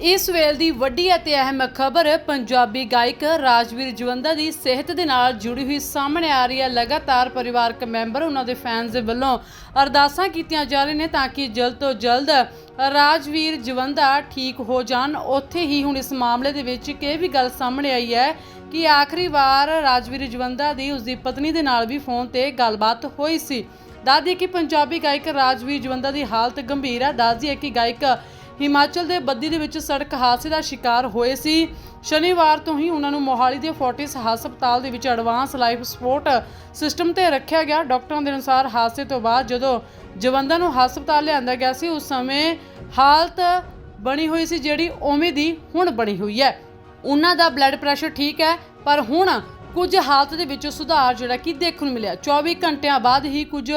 ਇਸ ਵੇਲ ਦੀ ਵੱਡੀ ਅਤੇ ਅਹਿਮ ਖਬਰ, ਪੰਜਾਬੀ ਗਾਇਕ ਰਾਜਵੀਰ ਜਵੰਦਾ ਦੀ ਸਿਹਤ ਦੇ ਨਾਲ ਜੁੜੀ ਹੋਈ ਸਾਹਮਣੇ ਆ ਰਹੀ ਹੈ। ਲਗਾਤਾਰ ਪਰਿਵਾਰਕ ਮੈਂਬਰ ਉਹਨਾਂ ਦੇ ਫੈਨਸ ਦੇ ਵੱਲੋਂ ਅਰਦਾਸਾਂ ਕੀਤੀਆਂ ਜਾ ਰਹੀਆਂ ਨੇ ਤਾਂ ਕਿ ਜਲਦ ਤੋਂ ਜਲਦ ਰਾਜਵੀਰ ਜਵੰਦਾ ਠੀਕ ਹੋ ਜਾਣ। ਉੱਥੇ ਹੀ ਹੁਣ ਇਸ ਮਾਮਲੇ ਦੇ ਵਿੱਚ ਇੱਕ ਇਹ ਵੀ ਗੱਲ ਸਾਹਮਣੇ ਆਈ ਹੈ ਕਿ ਆਖਰੀ ਵਾਰ ਰਾਜਵੀਰ ਜਵੰਦਾ ਦੀ ਉਸਦੀ ਪਤਨੀ ਦੇ ਨਾਲ ਵੀ ਫੋਨ ਤੇ ਗੱਲਬਾਤ ਹੋਈ ਸੀ। ਦੱਸਦੀ ਕਿ ਪੰਜਾਬੀ ਗਾਇਕ ਰਾਜਵੀਰ ਜਵੰਦਾ ਦੀ ਹਾਲਤ ਗੰਭੀਰ ਹੈ। ਦੱਸਦੀ ਹੈ ਕਿ ਗਾਇਕ ਹਿਮਾਚਲ ਦੇ ਬੱਦੀ ਦੇ ਵਿੱਚ ਸੜਕ ਹਾਦਸੇ ਦਾ ਸ਼ਿਕਾਰ ਹੋਏ ਸੀ। ਸ਼ਨੀਵਾਰ ਤੋਂ ਹੀ ਉਹਨਾਂ ਨੂੰ ਮੋਹਾਲੀ ਦੇ ਫੋਰਟਿਸ ਹਸਪਤਾਲ ਦੇ ਵਿੱਚ ਐਡਵਾਂਸ ਲਾਈਫ ਸਪੋਰਟ ਸਿਸਟਮ ਤੇ ਰੱਖਿਆ ਗਿਆ। ਡਾਕਟਰਾਂ ਦੇ ਅਨੁਸਾਰ ਹਾਦਸੇ ਤੋਂ ਬਾਅਦ ਜਦੋਂ ਜਵੰਦਾ ਨੂੰ ਹਸਪਤਾਲ ਲਿਆਂਦਾ ਗਿਆ ਸੀ, ਉਸ ਸਮੇਂ ਹਾਲਤ ਬਣੀ ਹੋਈ ਸੀ ਜਿਹੜੀ ਉਵੇਂ ਦੀ ਹੁਣ ਬਣੀ ਹੋਈ ਹੈ। ਉਹਨਾਂ ਦਾ ਬਲੱਡ ਪ੍ਰੈਸ਼ਰ ਠੀਕ ਹੈ, ਪਰ ਹੁਣ ਕੁਝ ਹਾਲਤ ਦੇ ਵਿੱਚ ਸੁਧਾਰ ਜਿਹੜਾ ਕਿ ਦੇਖਣ ਨੂੰ ਮਿਲਿਆ। 24 ਘੰਟਿਆਂ ਬਾਅਦ ਹੀ ਕੁਝ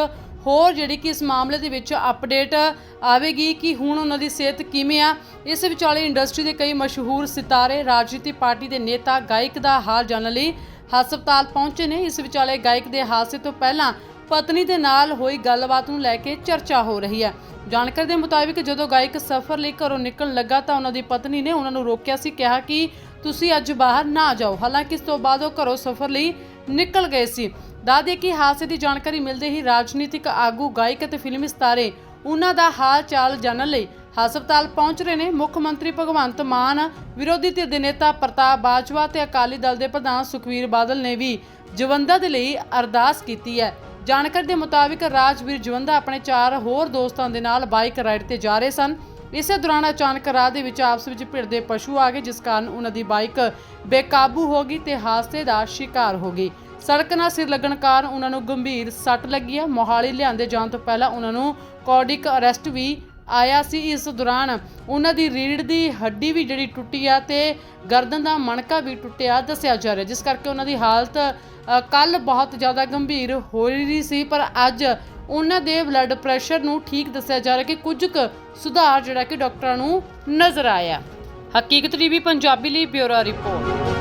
ਹੋਰ ਜਿਹੜੀ ਕਿ ਇਸ ਮਾਮਲੇ ਦੇ ਵਿੱਚ ਅਪਡੇਟ ਆਵੇਗੀ ਕਿ ਹੁਣ ਉਹਨਾਂ ਦੀ ਸਿਹਤ ਕਿਵੇਂ ਆ, ਇਸ ਵਿਚਾਲੇ ਇੰਡਸਟਰੀ ਦੇ ਕਈ ਮਸ਼ਹੂਰ ਸਿਤਾਰੇ ਰਾਜਨੀਤੀ ਪਾਰਟੀ ਦੇ ਨੇਤਾ ਗਾਇਕ ਦਾ ਹਾਲ ਜਾਣਨ ਲਈ ਹਸਪਤਾਲ ਪਹੁੰਚੇ ਨੇ। ਇਸ ਵਿਚਾਲੇ ਗਾਇਕ ਦੇ ਹਾਦਸੇ ਤੋਂ ਪਹਿਲਾਂ ਪਤਨੀ ਦੇ ਨਾਲ ਹੋਈ ਗੱਲਬਾਤ ਨੂੰ ਲੈ ਕੇ ਚਰਚਾ ਹੋ ਰਹੀ ਹੈ। ਜਾਣਕਾਰੀ ਦੇ ਮੁਤਾਬਿਕ ਜਦੋਂ ਗਾਇਕ ਸਫ਼ਰ ਲਈ ਘਰੋਂ ਨਿਕਲਣ ਲੱਗਾ ਤਾਂ ਉਹਨਾਂ ਦੀ ਪਤਨੀ ਨੇ ਉਹਨਾਂ ਨੂੰ ਰੋਕਿਆ ਸੀ, ਕਿਹਾ ਕਿ ਤੁਸੀਂ ਅੱਜ ਬਾਹਰ ਨਾ ਜਾਓ। ਹਾਲਾਂਕਿ ਇਸ ਤੋਂ ਬਾਅਦ ਉਹ ਘਰੋਂ ਸਫ਼ਰ ਲਈ ਨਿਕਲ ਗਏ ਸੀ। ਦਾਦੇ ਕਿ ਹਾਦਸੇ ਦੀ ਜਾਣਕਾਰੀ ਮਿਲਦੇ ਹੀ ਰਾਜਨੀਤਿਕ ਆਗੂ, ਗਾਇਕ ਅਤੇ ਫਿਲਮ ਸਿਤਾਰੇ ਉਹਨਾਂ ਦਾ ਹਾਲ ਚਾਲ ਜਾਣਨ ਲਈ ਹਸਪਤਾਲ ਪਹੁੰਚ ਰਹੇ ਨੇ। ਮੁੱਖ ਮੰਤਰੀ ਭਗਵੰਤ ਮਾਨ, ਵਿਰੋਧੀ ਧਿਰ ਦੇ ਨੇਤਾ ਪ੍ਰਤਾਪ ਬਾਜਵਾ ਤੇ ਅਕਾਲੀ ਦਲ ਦੇ ਪ੍ਰਧਾਨ ਸੁਖਵੀਰ ਬਾਦਲ ਨੇ ਵੀ ਜਵੰਦਾ ਦੇ ਲਈ ਅਰਦਾਸ ਕੀਤੀ ਹੈ। ਜਾਣਕਾਰੀ ਦੇ ਮੁਤਾਬਿਕ ਰਾਜਵੀਰ ਜਵੰਦਾ ਆਪਣੇ ਚਾਰ ਹੋਰ ਦੋਸਤਾਂ ਦੇ ਨਾਲ ਬਾਈਕ ਰਾਈਡ ਤੇ ਜਾ ਰਹੇ ਸਨ। ਇਸੇ ਦੌਰਾਨ ਅਚਾਨਕ ਰਾਹ ਦੇ ਵਿੱਚ ਆਪਸ ਵਿੱਚ ਭਿੜਦੇ ਪਸ਼ੂ ਆ ਗਏ, ਜਿਸ ਕਾਰਨ ਉਹਨਾਂ ਦੀ ਬਾਈਕ ਬੇਕਾਬੂ ਹੋ ਗਈ ਤੇ ਹਾਦਸੇ ਦਾ ਸ਼ਿਕਾਰ ਹੋ ਗਈ। ਸੜਕ ਨਾਲ ਸਿਰ ਲੱਗਣ ਕਾਰਨ ਉਹਨਾਂ ਨੂੰ ਗੰਭੀਰ ਸੱਟ ਲੱਗੀ ਹੈ ਮੋਹਾਲੀ ਲਿਆਂਦੇ ਜਾਣ ਤੋਂ ਪਹਿਲਾਂ ਉਹਨਾਂ ਨੂੰ ਕਾਰਡਿਕ ਅਰੈਸਟ ਵੀ ਆਇਆ ਸੀ ਇਸ ਦੌਰਾਨ। ਉਹਨਾਂ ਦੀ ਰੀੜ ਦੀ ਹੱਡੀ ਵੀ ਜਿਹੜੀ ਟੁੱਟੀ ਆ ਤੇ ਗਰਦਨ ਦਾ ਮਣਕਾ ਵੀ ਟੁੱਟਿਆ ਦੱਸਿਆ ਜਾ ਰਿਹਾ। ਜਿਸ ਕਰਕੇ ਉਹਨਾਂ ਦੀ ਹਾਲਤ ਕੱਲ ਬਹੁਤ ਜ਼ਿਆਦਾ ਗੰਭੀਰ ਹੋ ਰਹੀ ਸੀ, ਪਰ ਅੱਜ ਉਹਨਾਂ ਦੇ ਬਲੱਡ ਪ੍ਰੈਸ਼ਰ ਨੂੰ ਠੀਕ ਦੱਸਿਆ ਜਾ ਰਿਹਾ ਕਿ ਕੁਝ ਕੁ ਸੁਧਾਰ ਜਿਹੜਾ ਕਿ ਡਾਕਟਰਾਂ ਨੂੰ ਨਜ਼ਰ ਆਇਆ। ਹਕੀਕਤ ਟੀਵੀ, ਪੰਜਾਬੀ ਲਈ ਬਿਊਰੋ ਰਿਪੋਰਟ।